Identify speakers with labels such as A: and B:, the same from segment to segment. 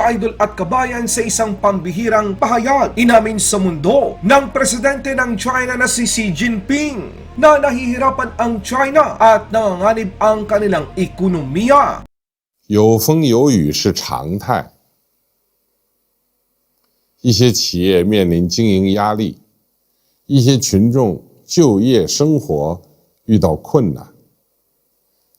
A: ka-idol at kabayan sa isang pambihirang pahayag inamin sa mundo ng presidente ng China na si Xi Jinping na nahihirapan ang China at nanganganib ang kanilang ekonomiya.
B: 有风有雨是常态，一些企业面临经营压力，一些群众就业生活遇到困难，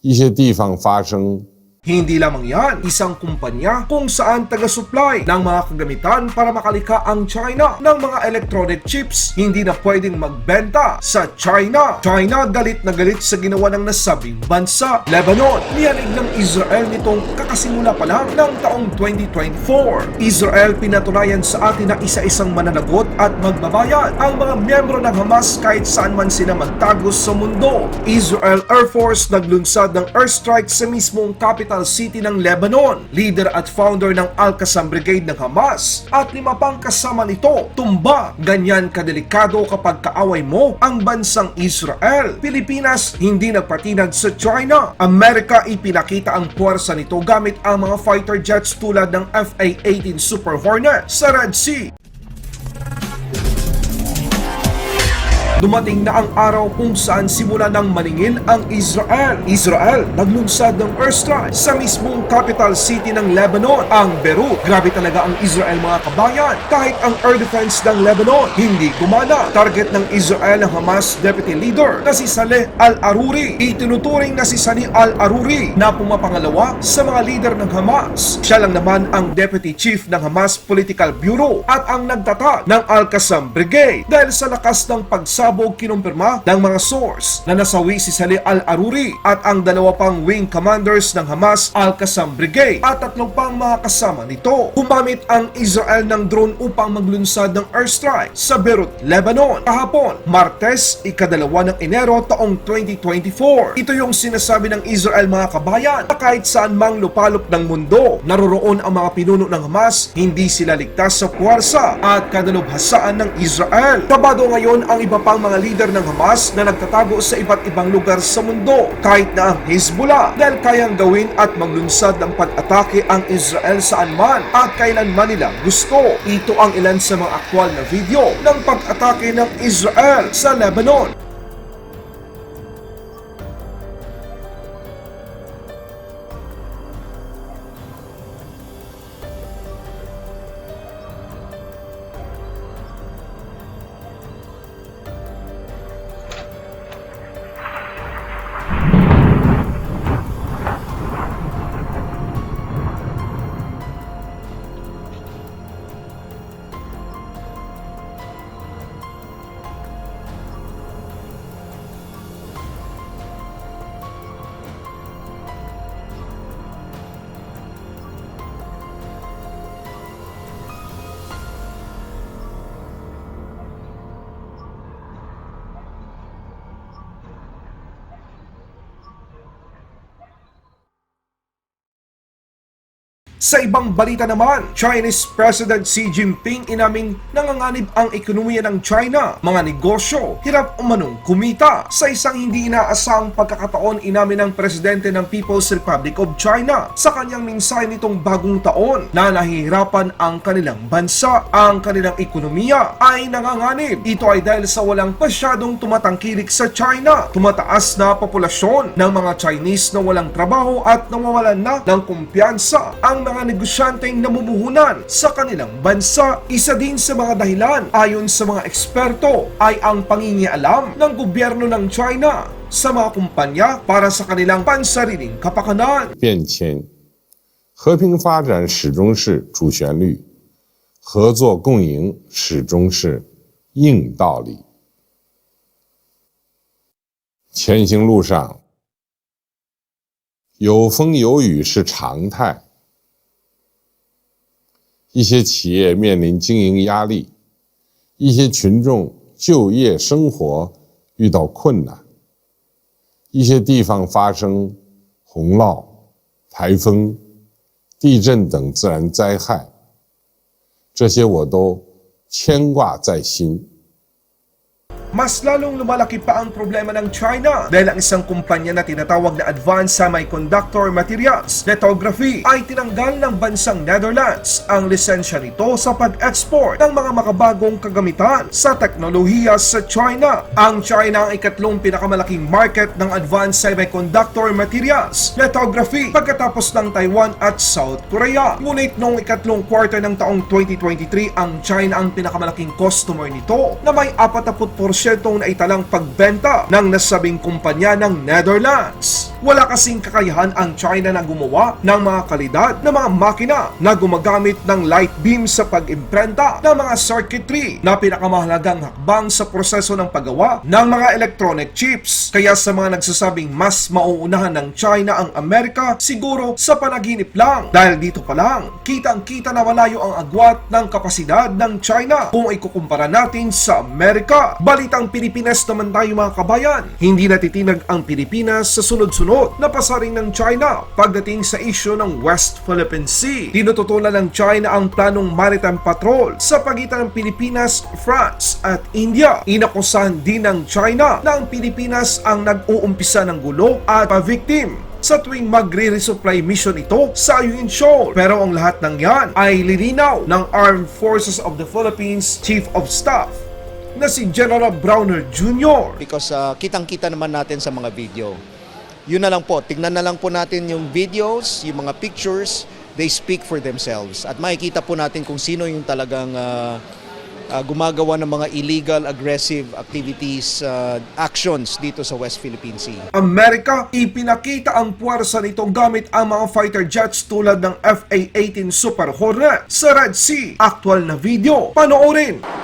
B: 一些地方发生
A: hindi lamang yan, isang kumpanya kung saan taga-supply ng mga kagamitan para makalika ang China ng mga electronic chips hindi na pwedeng magbenta sa China. China galit na galit sa ginawa ng nasabing bansa. Lebanon, niyanig ng Israel nitong kakasimula pa lang ng taong 2024. Israel pinatunayan sa atin na isa-isang mananagot at magbabayad ang mga miyembro ng Hamas kahit saan man sila magtagos sa mundo. Israel Air Force naglunsad ng airstrike sa mismong capital city ng Lebanon. Leader at founder ng Al-Qassam Brigade ng Hamas at lima pang kasama nito tumba. Ganyan kadelikado kapag kaaway mo ang bansang Israel. Pilipinas hindi nagpatinag sa China. Amerika ipinakita ang puwersa nito gamit ang mga fighter jets tulad ng FA-18 Super Hornet sa Red Sea. Dumating na ang araw kung saan simula ng maningil ang Israel. Israel naglunsad ng airstrike sa mismong capital city ng Lebanon, ang Beirut. Grabe talaga ang Israel mga kabayan. Kahit ang air defense ng Lebanon hindi gumana. Target ng Israel ang Hamas deputy leader na si Saleh al-Aruri. Itinuturing na si Sani al-Aruri na pumapangalawa sa mga leader ng Hamas. Siya lang naman ang deputy chief ng Hamas Political Bureau at ang nagtata ng Al-Qassam Brigade dahil sa lakas ng pagsabog kinumpirma ng mga source na nasawi si Saleh al-Aruri at ang dalawa pang wing commanders ng Hamas Al-Qassam Brigade at tatlong pang mga kasama nito. Gumamit ang Israel ng drone upang maglunsad ng airstrike sa Beirut, Lebanon kahapon, Martes, ikadalawa ng Enero taong 2024. Ito yung sinasabi ng Israel mga kabayan na kahit saan mang lupalop ng mundo, naroroon ang mga pinuno ng Hamas, hindi sila ligtas sa puwersa at kadalubhasaan ng Israel. Kabado ngayon ang iba pang mga leader ng Hamas na nagtatago sa iba't ibang lugar sa mundo kahit na ang Hezbollah dahil kayang gawin at maglunsad ng pag-atake ang Israel saan man at kailan man nila gusto. Ito ang ilan sa mga aktwal na video ng pag-atake ng Israel sa Lebanon. Sa ibang balita naman, Chinese President Xi Jinping inaming nanganganib ang ekonomiya ng China. Mga negosyo, hirap umanong kumita. Sa isang hindi inaasang pagkakataon inamin ng Presidente ng People's Republic of China sa kanyang mensahe nitong bagong taon na nahihirapan ang kanilang bansa. Ang kanilang ekonomiya ay nanganganib. Ito ay dahil sa walang pasyadong tumatangkilik sa China. Tumataas na populasyon ng mga Chinese na walang trabaho at nawawalan na ng kumpiyansa ang mga negosyanteng namumuhunan sa kanilang bansa. Isa din sa mga dahilan ayon sa mga eksperto ay ang pangingialam ng gobyerno ng China sa mga kumpanya para sa kanilang pansariling kapakanan.
B: 变迁，和平发展始终是主旋律，合作共赢始终是硬道理。前行路上，有风有雨是常态， 一些企业面临经营压力，一些群众就业生活遇到困难，一些地方发生洪涝、台风、地震等自然灾害，这些我都牵挂在心。
A: Mas lalong lumalaki pa ang problema ng China dahil ang isang kumpanya na tinatawag na Advanced Semiconductor Materials Lithography ay tinanggal ng bansang Netherlands ang lisensya nito sa pag-export ng mga makabagong kagamitan sa teknolohiya sa China. Ang China ang ikatlong pinakamalaking market ng Advanced Semiconductor Materials Lithography pagkatapos ng Taiwan at South Korea. Ngunit noong ikatlong quarter ng taong 2023, ang China ang pinakamalaking customer nito na may 40% na italang pagbenta ng nasabing kumpanya ng Netherlands. Wala kasing kakayahan ang China na gumawa ng mga kalidad na mga makina na gumagamit ng light beam sa pag-imprenta ng mga circuitry na pinakamahalagang hakbang sa proseso ng paggawa ng mga electronic chips. Kaya sa mga nagsasabing mas mauunahan ng China ang Amerika, siguro sa panaginip lang. Dahil dito pa lang, kitang-kita na malayo ang agwat ng kapasidad ng China kung ikukumpara natin sa Amerika. Balitang Pilipinas naman tayo mga kabayan. Hindi natitinag ang Pilipinas sa sunod-sunod na pasaring ng China pagdating sa isyu ng West Philippine Sea. Tinututulan ng China ang planong maritime patrol sa pagitan ng Pilipinas, France at India. Inakusahan din ng China na ang Pilipinas ang nag-uumpisa ng gulo at pa-victim sa tuwing magre-resupply mission ito sa Ayungin Shoal. Pero ang lahat ng yan ay lilinaw ng Armed Forces of the Philippines Chief of Staff na si General Browner Jr.
C: because uh, kitang-kita naman natin sa mga video. Yun na lang po, tignan na lang po natin yung videos, yung mga pictures, they speak for themselves. At makikita po natin kung sino yung talagang uh, uh, gumagawa ng mga illegal, aggressive activities, uh, actions dito sa West Philippine Sea.
A: Amerika, ipinakita ang puwersa nito gamit ang mga fighter jets tulad ng FA-18 Super Hornet sa Red Sea. Aktual na video, panoorin!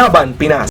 A: Laban Pinas